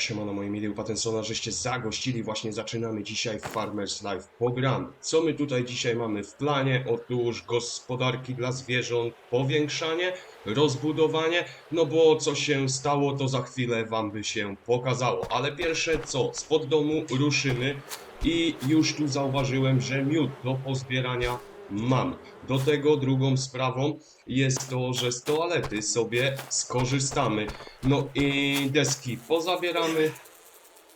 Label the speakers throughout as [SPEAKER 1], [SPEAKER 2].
[SPEAKER 1] Siemano moi mili upatensona, żeście zagościli, właśnie zaczynamy dzisiaj Farmers Life program. Co my tutaj dzisiaj mamy w planie? Otóż gospodarki dla zwierząt, powiększanie, rozbudowanie, no bo co się stało to za chwilę wam by się pokazało. Ale pierwsze co, spod domu ruszymy i już tu zauważyłem, że miód do pozbierania mam. Do tego drugą sprawą jest to, że z toalety sobie skorzystamy. No i deski pozabieramy.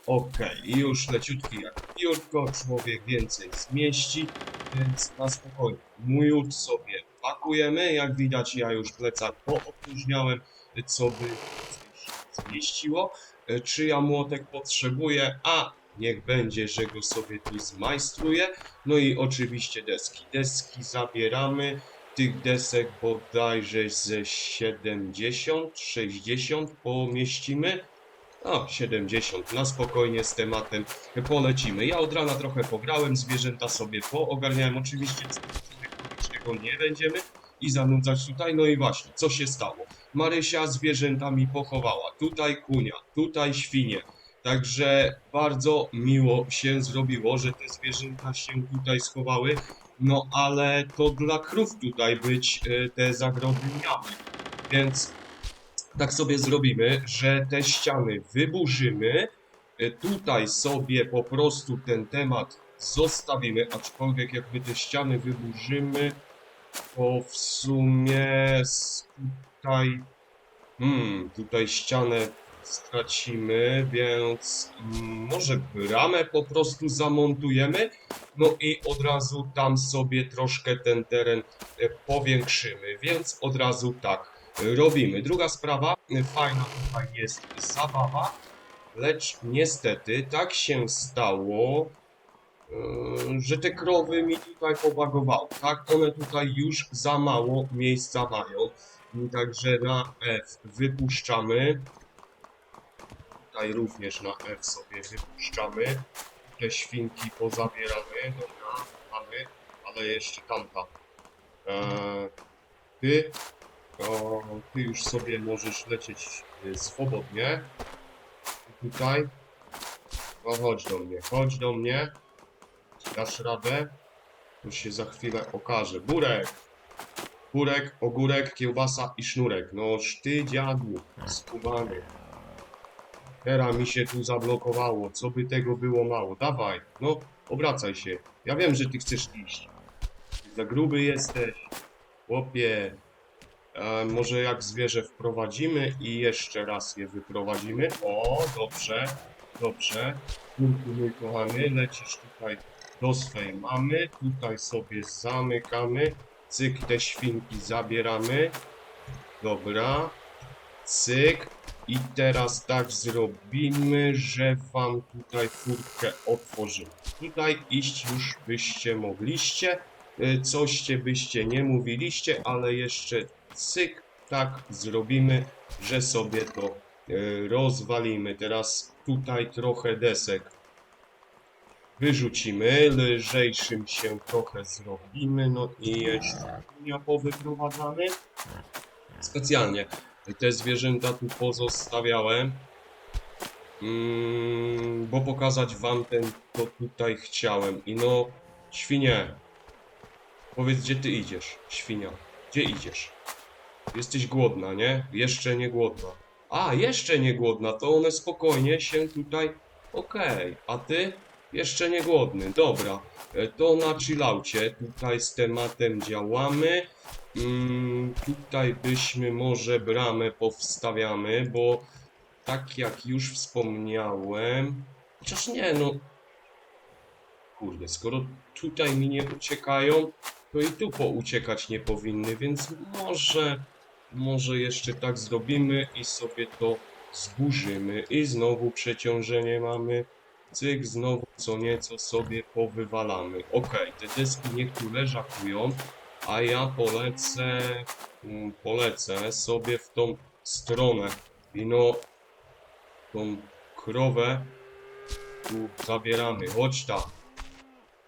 [SPEAKER 1] Okej, już leciutki jak piórko, człowiek więcej zmieści, więc na spokojnie. Miód sobie pakujemy, jak widać ja już plecak poopróżniałem, co by zmieściło. E, Czy ja młotek potrzebuję? A, niech będzie, że go sobie tu zmajstruję. No i oczywiście deski. Deski zabieramy. Tych desek bodajże ze 70, 60 pomieścimy. O, 70. Na spokojnie z tematem polecimy. Ja od rana trochę pograłem, zwierzęta sobie poogarniałem. Oczywiście tego nie będziemy i zanudzać tutaj. No i właśnie, co się stało? Marysia zwierzętami pochowała. Tutaj kunia, tutaj świnie. Także bardzo miło się zrobiło, że te zwierzęta się tutaj schowały. No ale to dla krów tutaj być e, te zagrody miały. Więc tak sobie zrobimy, że te ściany wyburzymy. E, Tutaj sobie po prostu ten temat zostawimy, aczkolwiek jakby te ściany wyburzymy, to w sumie tutaj, hmm, tutaj ścianę stracimy, więc może bramę po prostu zamontujemy, no i od razu tam sobie troszkę ten teren e, powiększymy, więc od razu tak robimy. Druga sprawa, fajna tutaj jest zabawa, lecz niestety tak się stało, e, że te krowy mi tutaj pobagowały, tak? One tutaj już za mało miejsca mają, także na F wypuszczamy. Tutaj również na F sobie wypuszczamy. Te świnki pozabieramy. Dobra, mamy, ale jeszcze tamta. Eee, ty, o, ty już sobie możesz lecieć y, swobodnie. Tutaj. No chodź do mnie, chodź do mnie. Dasz radę? Już się za chwilę okaże. Burek! Burek, ogórek, kiełbasa i sznurek. Noż ty dziadu, skubany. Teraz mi się tu zablokowało. Co by tego było mało? Dawaj, no, obracaj się. Ja wiem, że ty chcesz iść. Za gruby jesteś. Chłopie. E, może jak zwierzę wprowadzimy i jeszcze raz je wyprowadzimy. O, dobrze, dobrze. Kurku mój kochany, lecisz tutaj do swej mamy. Tutaj sobie zamykamy. Cyk, te świnki zabieramy. Dobra. Cyk. I teraz tak zrobimy, że wam tutaj furtkę otworzymy. Tutaj iść już byście mogliście. Y, Coście byście nie mówiliście, ale jeszcze cyk, tak zrobimy, że sobie to y, rozwalimy. Teraz tutaj trochę desek wyrzucimy, lżejszym się trochę zrobimy, no i jeszcze powyprowadzamy. Specjalnie te zwierzęta tu pozostawiałem, mm, bo pokazać wam ten, to tutaj chciałem. I no, świnie, powiedz gdzie ty idziesz, świnia, gdzie idziesz? Jesteś głodna, nie? Jeszcze nie głodna. A, jeszcze nie głodna, to one spokojnie się tutaj, okej, a ty? Jeszcze nie głodny, dobra. E, To na chillaucie, tutaj z tematem działamy. Mm, tutaj byśmy może bramę powstawiamy, bo tak jak już wspomniałem, chociaż nie, no kurde, skoro tutaj mi nie uciekają, to i tu pouciekać nie powinny, więc może, może jeszcze tak zrobimy i sobie to zburzymy i znowu przeciążenie mamy. Cyk, znowu co nieco sobie powywalamy. Okej, te deski niech tu leżakują, a ja polecę, mm, polecę sobie w tą stronę i no, tą krowę tu zabieramy. Chodź ta.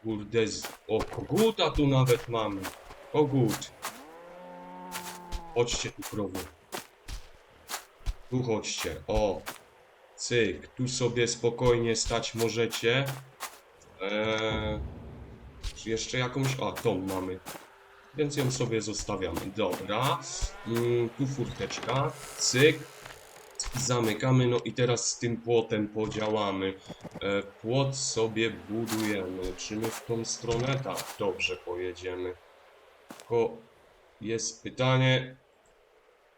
[SPEAKER 1] Kurde, z... o koguta tu nawet mamy. Kogut. Chodźcie tu krowy. Tu chodźcie, o. Cyk, tu sobie spokojnie stać możecie. Eee, jeszcze jakąś... A, tą mamy. Więc ją sobie zostawiamy. Dobra. Mm, tu furteczka. Cyk. Zamykamy. No i teraz z tym płotem podziałamy. E, płot sobie budujemy. Czy my w tą stronę? Tak, dobrze pojedziemy. Tylko jest pytanie,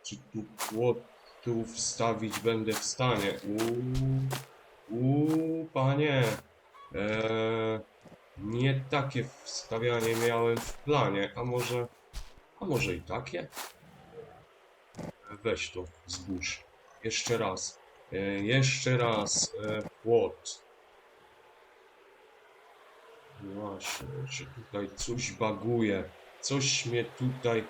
[SPEAKER 1] czy tu płot tu wstawić będę w stanie. Uuu, uuu panie. Eee, nie takie wstawianie miałem w planie, a może, a może i takie? Weź to, zbóż. Jeszcze raz. E, jeszcze raz. E, płot. Właśnie, się tutaj coś baguje. Coś mnie tutaj...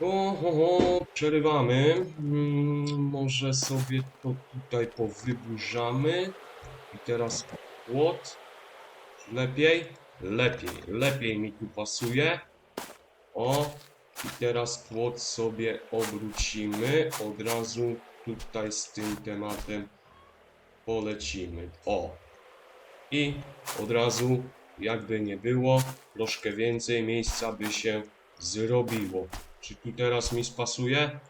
[SPEAKER 1] O, ho, ho, przerywamy. Mm, może sobie to tutaj powyburzamy. I teraz płot. Lepiej? Lepiej. Lepiej mi tu pasuje. O. I teraz płot sobie obrócimy. Od razu tutaj z tym tematem polecimy. O. I od razu, jakby nie było, troszkę więcej miejsca by się zrobiło. Czy tu teraz mi spasuje?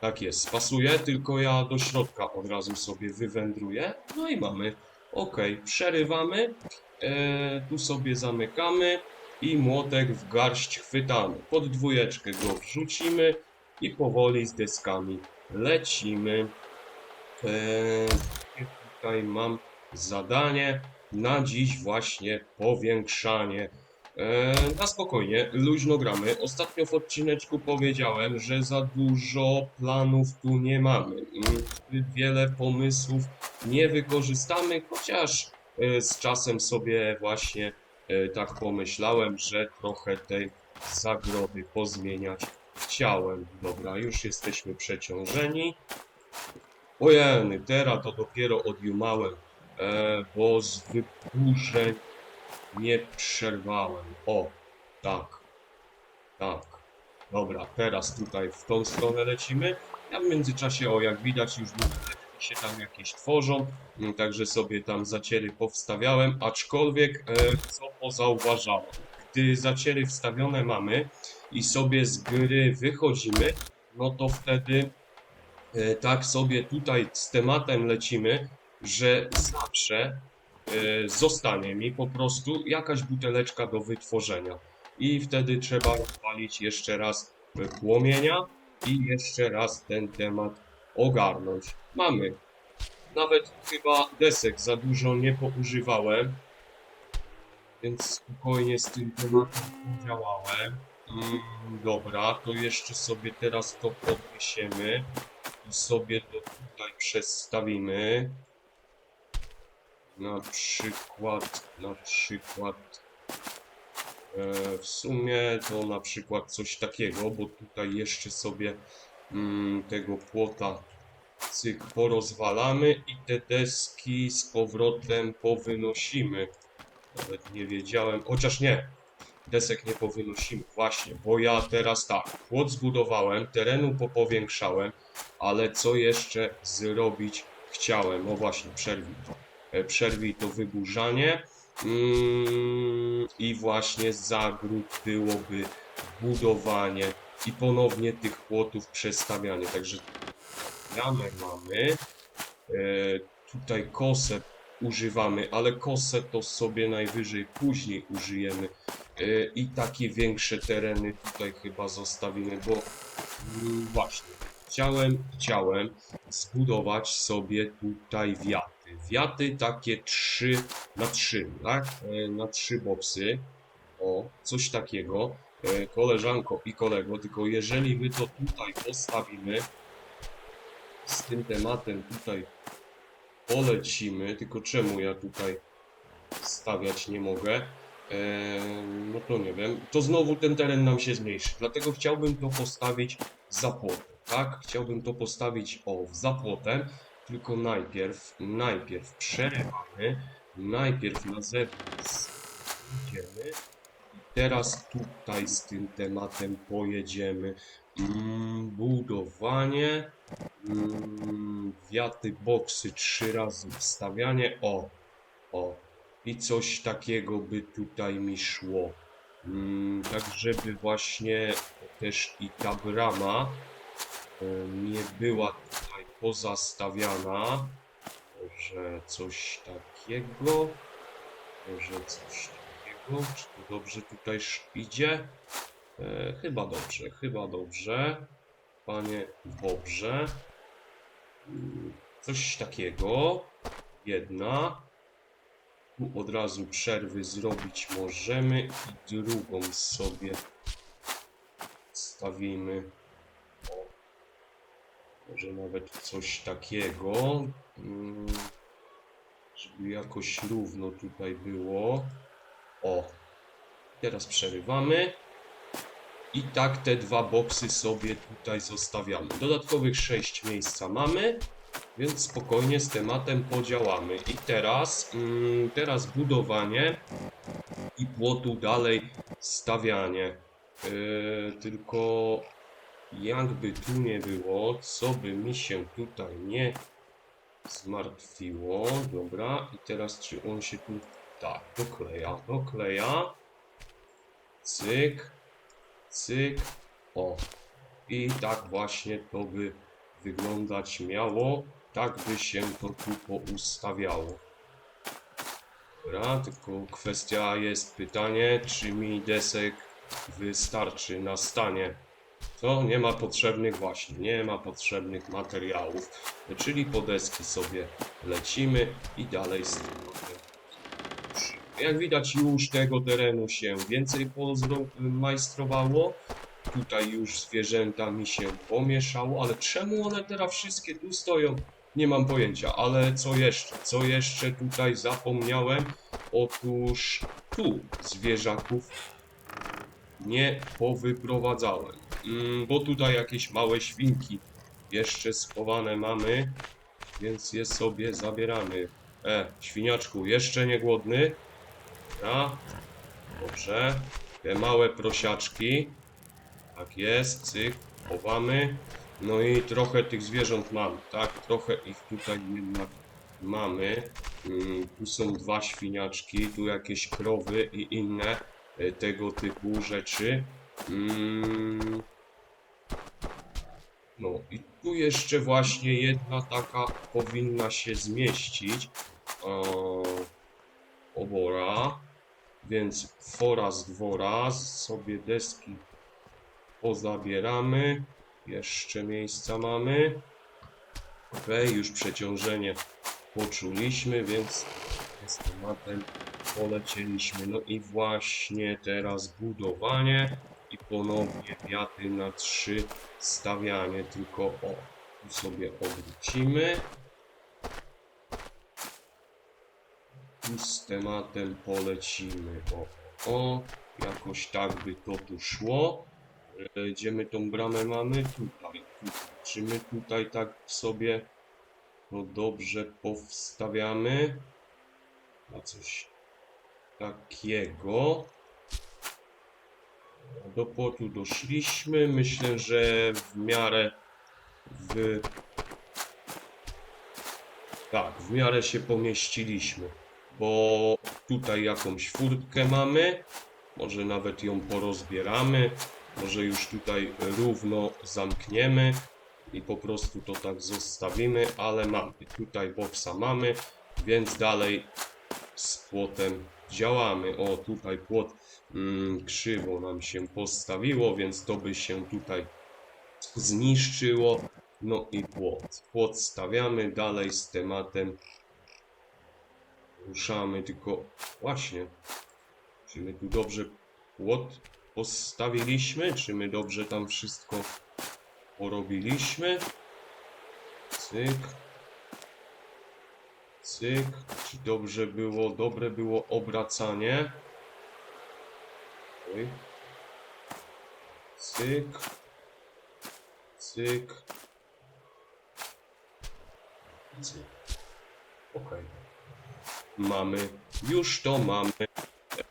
[SPEAKER 1] Tak jest, spasuje, tylko ja do środka od razu sobie wywędruję. No i mamy. Ok, przerywamy. E, tu sobie zamykamy i młotek w garść chwytamy. Pod dwójeczkę go wrzucimy i powoli z deskami lecimy. E, tutaj mam zadanie na dziś właśnie powiększanie. E, na spokojnie, luźno gramy. Ostatnio w odcineczku powiedziałem, że za dużo planów tu nie mamy. Zbyt wiele pomysłów nie wykorzystamy, chociaż e, z czasem sobie właśnie e, tak pomyślałem, że trochę tej zagrody pozmieniać chciałem. Dobra, już jesteśmy przeciążeni. Ojeny, teraz to dopiero odjumałem, bo z wyburzeń nie przerwałem. O, tak, tak. Dobra, teraz tutaj w tą stronę lecimy. Ja w międzyczasie, o jak widać, już się tam jakieś tworzą, mm, także sobie tam zaciery powstawiałem, aczkolwiek e, co pozauważałem. Gdy zaciery wstawione mamy i sobie z gry wychodzimy, no to wtedy e, tak sobie tutaj z tematem lecimy, że zawsze zostanie mi po prostu jakaś buteleczka do wytworzenia. I wtedy trzeba rozpalić jeszcze raz płomienia i jeszcze raz ten temat ogarnąć. Mamy. Nawet chyba desek za dużo nie poużywałem, więc spokojnie z tym tematem działałem. Mm, dobra, to jeszcze sobie teraz to podniesiemy i sobie to tutaj przestawimy. Na przykład, na przykład e, w sumie to na przykład coś takiego, bo tutaj jeszcze sobie mm, tego płota cyk porozwalamy i te deski z powrotem powynosimy. Nawet nie wiedziałem, chociaż nie, desek nie powynosimy, właśnie, bo ja teraz tak, płot zbudowałem, terenu popowiększałem, ale co jeszcze zrobić chciałem? No właśnie, przerwij to. E, Przerwij to wyburzanie mm, i właśnie zagród byłoby budowanie i ponownie tych płotów przestawianie. Także ramę mamy. E, tutaj kosę używamy, ale kosę to sobie najwyżej później użyjemy. E, I takie większe tereny tutaj chyba zostawimy, bo mm, właśnie chciałem, chciałem zbudować sobie tutaj wiaty. Wiaty takie 3 na 3, tak? E, Na 3 boksy. O, coś takiego. E, Koleżanko i kolego, tylko jeżeli my to tutaj postawimy, z tym tematem tutaj polecimy, tylko czemu ja tutaj stawiać nie mogę, eee, no to nie wiem, to znowu ten teren nam się zmniejszy, dlatego chciałbym to postawić za płotem, tak? Chciałbym to postawić, o, za płotem, tylko najpierw, najpierw przerywamy, najpierw na zewnątrz idziemy i teraz tutaj z tym tematem pojedziemy. Mm, budowanie, Mm, wiaty boksy trzy razy wstawianie. O, o. I coś takiego by tutaj mi szło. Mm, tak, żeby właśnie też i ta brama e, nie była tutaj pozastawiana. Że coś takiego. Może coś takiego. Czy to dobrze tutaj idzie? E, chyba dobrze, chyba dobrze. Panie Bobrze. Mm, Coś takiego. Jedna. Tu od razu przerwy zrobić możemy i drugą sobie stawimy. Może nawet coś takiego. Mm, Żeby jakoś równo tutaj było. O. Teraz przerywamy. I tak te dwa boksy sobie tutaj zostawiamy. Dodatkowych 6 miejsca mamy, więc spokojnie z tematem podziałamy. I teraz, mm, teraz budowanie i płotu dalej stawianie. Yy, tylko jakby tu nie było, co by mi się tutaj nie zmartwiło. Dobra, i teraz czy on się tu... Tak, dokleja, dokleja. Cyk, cyk, o. I tak właśnie to by wyglądać miało. Tak by się to tu poustawiało. Dobra, tylko kwestia jest pytanie, czy mi desek wystarczy na stanie. To nie ma potrzebnych właśnie, nie ma potrzebnych materiałów. Czyli po deski sobie lecimy i dalej z tym. Jak widać już tego terenu się więcej pozmajstrowało. Tutaj już zwierzęta mi się pomieszało, ale czemu one teraz wszystkie tu stoją? Nie mam pojęcia, ale co jeszcze? Co jeszcze tutaj zapomniałem? Otóż tu zwierzaków nie powyprowadzałem. Mm, bo tutaj jakieś małe świnki jeszcze schowane mamy, więc je sobie zabieramy. E, świniaczku, jeszcze nie głodny? Dobra, dobrze. Te małe prosiaczki. Tak jest, cyk, chowamy. No i trochę tych zwierząt mam, tak? Trochę ich tutaj jednak mamy. Mm, tu są dwa świniaczki, tu jakieś krowy i inne e, tego typu rzeczy. Mm. No i tu jeszcze właśnie jedna taka powinna się zmieścić. O, obora. Więc fora z dwora sobie deski pozabieramy. Jeszcze miejsca mamy. Ok, już przeciążenie poczuliśmy, więc z tematem polecieliśmy. No i właśnie teraz budowanie i ponownie wiaty na trzy stawianie. Tylko o, tu sobie odwrócimy. Tu z tematem polecimy. O, o, jakoś tak by to tu szło. E, Gdzie tą bramę mamy? Tutaj, tutaj. Czy my tutaj tak sobie to dobrze powstawiamy? Na coś takiego. Do płotu doszliśmy. Myślę, że w miarę w... Tak, w miarę się pomieściliśmy. Bo tutaj jakąś furtkę mamy. Może nawet ją porozbieramy. Może już tutaj równo zamkniemy i po prostu to tak zostawimy, ale mamy tutaj boksa mamy, więc dalej z płotem działamy. O, tutaj płot krzywo nam się postawiło, więc to by się tutaj zniszczyło. No i płot. Płot stawiamy dalej z tematem. Ruszamy, tylko właśnie. Czy my tu dobrze płot postawiliśmy? Czy my dobrze tam wszystko porobiliśmy? Cyk. Cyk. Czy dobrze było, dobre było obracanie? Cyk. Cyk. Cyk. Ok. Mamy. Już to mamy.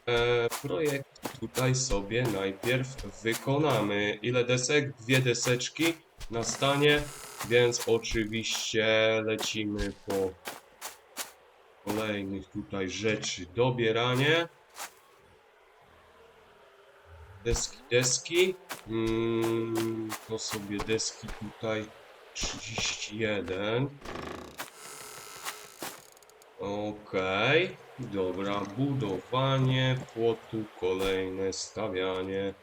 [SPEAKER 1] E, projekt tutaj sobie najpierw wykonamy. Ile desek? Dwie deseczki na stanie. Więc oczywiście lecimy po kolejnych tutaj rzeczy. Dobieranie. Deski, deski. Mm, to sobie deski tutaj 31. Okej, dobra, budowanie płotu, kolejne stawianie.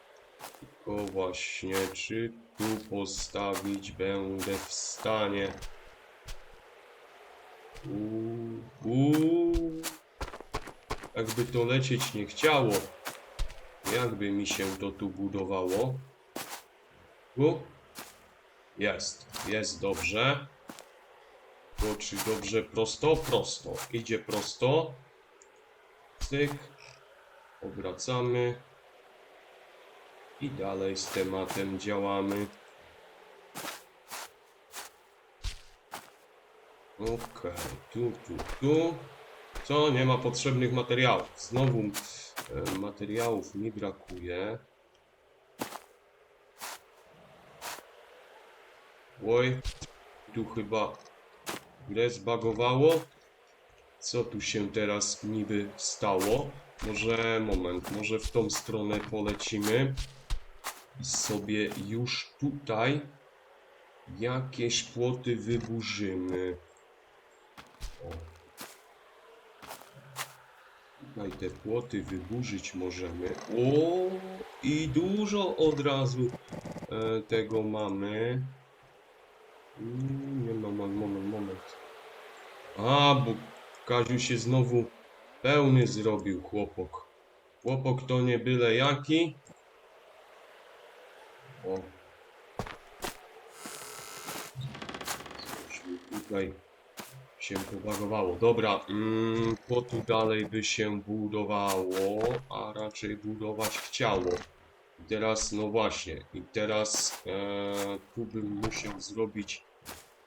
[SPEAKER 1] Tylko właśnie, czy tu postawić będę w stanie? Uuu, uuu. Jakby to lecieć nie chciało. Jakby mi się to tu budowało? Tu? Jest, jest dobrze. To czy dobrze prosto? Prosto. Idzie prosto. Cyk. Obracamy. I dalej z tematem działamy. Okej, tu, tu, tu. Co? Nie ma potrzebnych materiałów. Znowu materiałów mi brakuje. Oj, tu chyba grę zbagowało. Co tu się teraz niby stało? Może moment, może w tą stronę polecimy i sobie już tutaj jakieś płoty wyburzymy. O. Tutaj te płoty wyburzyć możemy. O, i dużo od razu e, tego mamy. Mm, Nie, moment, moment, moment. A, bo Kaziu się znowu pełny zrobił chłopok. Chłopok to nie byle jaki. O. Tutaj się pobagowało. Dobra, mm, tu dalej by się budowało, a raczej budować chciało. I teraz, no właśnie, i teraz e, tu bym musiał zrobić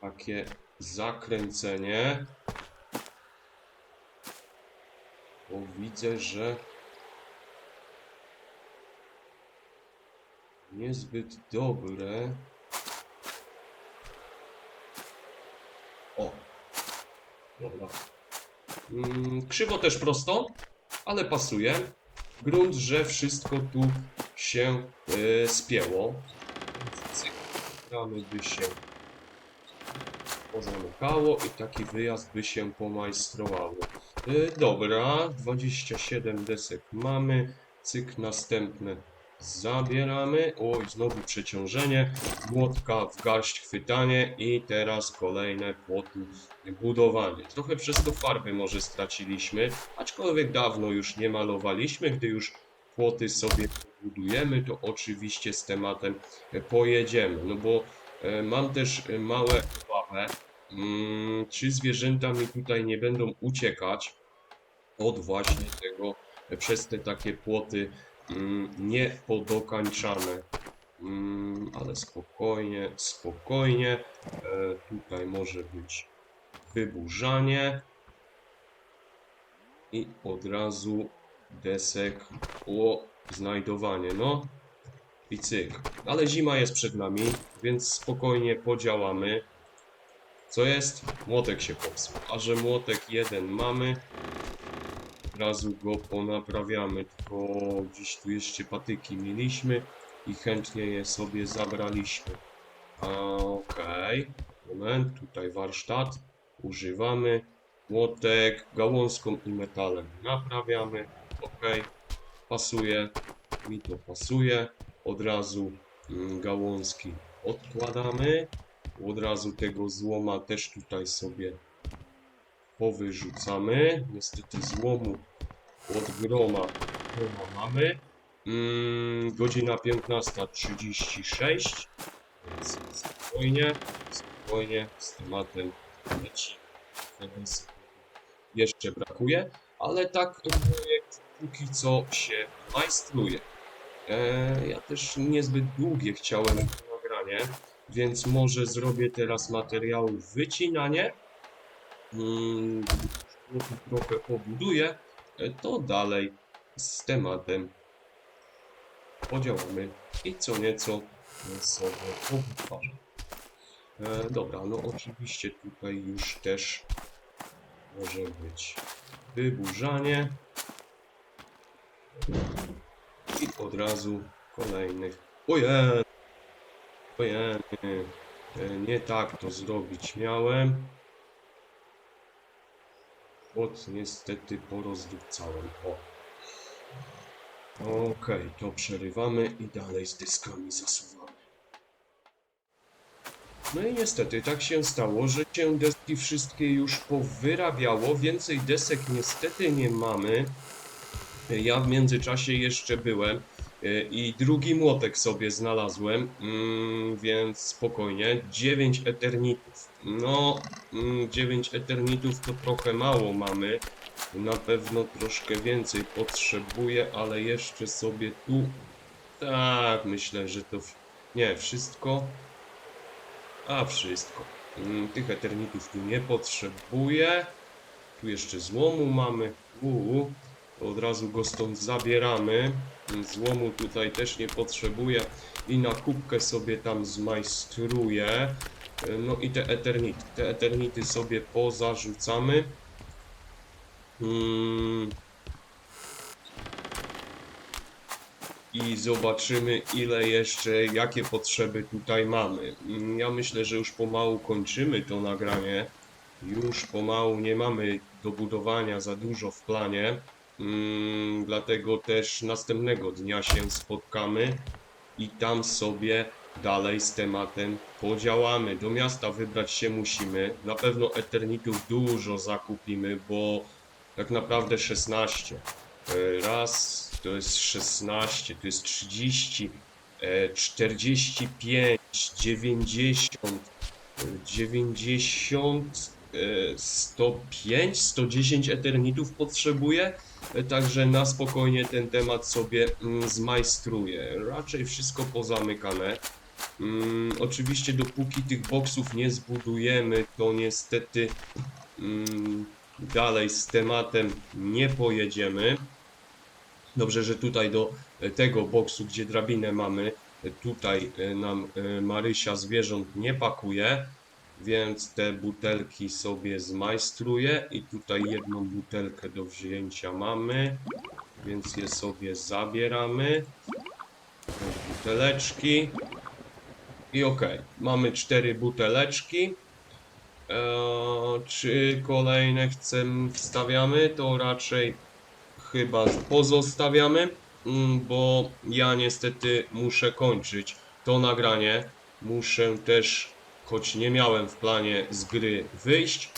[SPEAKER 1] takie zakręcenie. Bo widzę, że niezbyt dobre. O, dobra. Mm, krzywo też prosto, ale pasuje. Grunt, że wszystko tu się e, spięło. Cyk, Ramy by się pozamykało i taki wyjazd by się pomajstrowało. Y, dobra, 27 desek mamy. Cyk, następne zabieramy. Oj, znowu przeciążenie. Młotka w garść chwytanie i teraz kolejne płoty budowanie. Trochę przez to farby może straciliśmy, aczkolwiek dawno już nie malowaliśmy. Gdy już płoty sobie budujemy, to oczywiście z tematem pojedziemy. No bo e, mam też małe obawę, Mm, czy zwierzęta mi tutaj nie będą uciekać od właśnie tego, przez te takie płoty niepodokańczane. Mm, ale spokojnie, spokojnie. E, tutaj może być wyburzanie. I od razu desek o znajdowanie, no. I cyk. Ale zima jest przed nami, więc spokojnie podziałamy. Co jest? Młotek się popsuł. A że młotek jeden mamy, od razu go ponaprawiamy. Tylko gdzieś tu jeszcze patyki mieliśmy i chętnie je sobie zabraliśmy. Okej. Moment, tutaj warsztat. Używamy. Młotek gałązką i metalem naprawiamy. Ok. Pasuje. Mi to pasuje. Od razu mm, gałązki odkładamy. Od razu tego złoma też tutaj sobie powyrzucamy. Niestety złomu od groma, mamy. Mm, godzina 15.36. Więc spokojnie, spokojnie z tematem. Tego Jeszcze brakuje, ale tak projekt póki co się majstruje. E, ja też niezbyt długie chciałem nagranie więc może zrobię teraz materiałów wycinanie. Mm, trochę pobuduję, e, to dalej z tematem podziałamy i co nieco sobie powtarzam. E, dobra, no oczywiście tutaj już też może być wyburzanie. I od razu kolejnych. Ojej! Ojej! E, Nie tak to zrobić miałem. Od niestety porozrzucałem. O. Okej, to przerywamy i dalej z dyskami zasuwamy. No i niestety tak się stało, że się deski wszystkie już powyrabiało. Więcej desek niestety nie mamy. Ja w międzyczasie jeszcze byłem i drugi młotek sobie znalazłem, mm, więc spokojnie. 9 eternitów. No, mm, 9 eternitów to trochę mało mamy. Na pewno troszkę więcej potrzebuję, ale jeszcze sobie tu. Tak, myślę, że to. Nie, wszystko. A, wszystko. Mm, Tych eternitów tu nie potrzebuję. Tu jeszcze złomu mamy. Uuu. To od razu go stąd zabieramy. Złomu tutaj też nie potrzebuję. I na kubkę sobie tam zmajstruję. No i te eternity. Te eternity sobie pozarzucamy. Mm. I zobaczymy, ile jeszcze, jakie potrzeby tutaj mamy. Ja myślę, że już pomału kończymy to nagranie. Już pomału nie mamy do budowania za dużo w planie. Mm, dlatego też następnego dnia się spotkamy i tam sobie dalej z tematem podziałamy. Do miasta wybrać się musimy. Na pewno Eternitów dużo zakupimy, bo tak naprawdę 16. E, Raz to jest 16, to jest 30, e, 45, 90, e, 90, e, 105, 110 Eternitów potrzebuję. E, Także na spokojnie ten temat sobie mm, zmajstruję. Raczej wszystko pozamykane. Mm, oczywiście dopóki tych boksów nie zbudujemy, to niestety mm, dalej z tematem nie pojedziemy. Dobrze, że tutaj do e, tego boksu, gdzie drabinę mamy, e, tutaj e, nam Marysia zwierząt nie pakuje, więc te butelki sobie zmajstruję i tutaj jedną butelkę do wzięcia mamy, więc je sobie zabieramy. Te buteleczki. I ok, mamy cztery buteleczki. Eee, czy kolejne chcemy wstawiamy? To raczej chyba pozostawiamy, mm, bo ja niestety muszę kończyć to nagranie. Muszę też, choć nie miałem w planie z gry wyjść,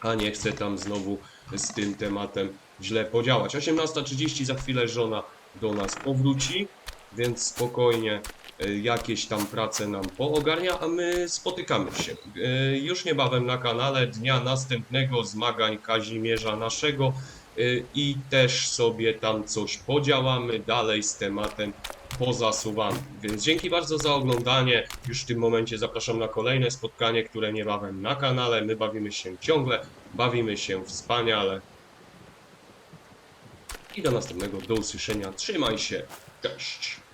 [SPEAKER 1] a nie chcę tam znowu z tym tematem źle podziałać. 18.30 za chwilę żona do nas powróci, więc spokojnie e, jakieś tam prace nam poogarnia, a my spotykamy się. E, Już niebawem na kanale dnia następnego zmagań Kazimierza naszego e, i też sobie tam coś podziałamy dalej z tematem pozasuwamy. Więc dzięki bardzo za oglądanie. Już w tym momencie zapraszam na kolejne spotkanie, które niebawem na kanale. My bawimy się ciągle, bawimy się wspaniale. I do następnego, do usłyszenia. Trzymaj się. Cześć.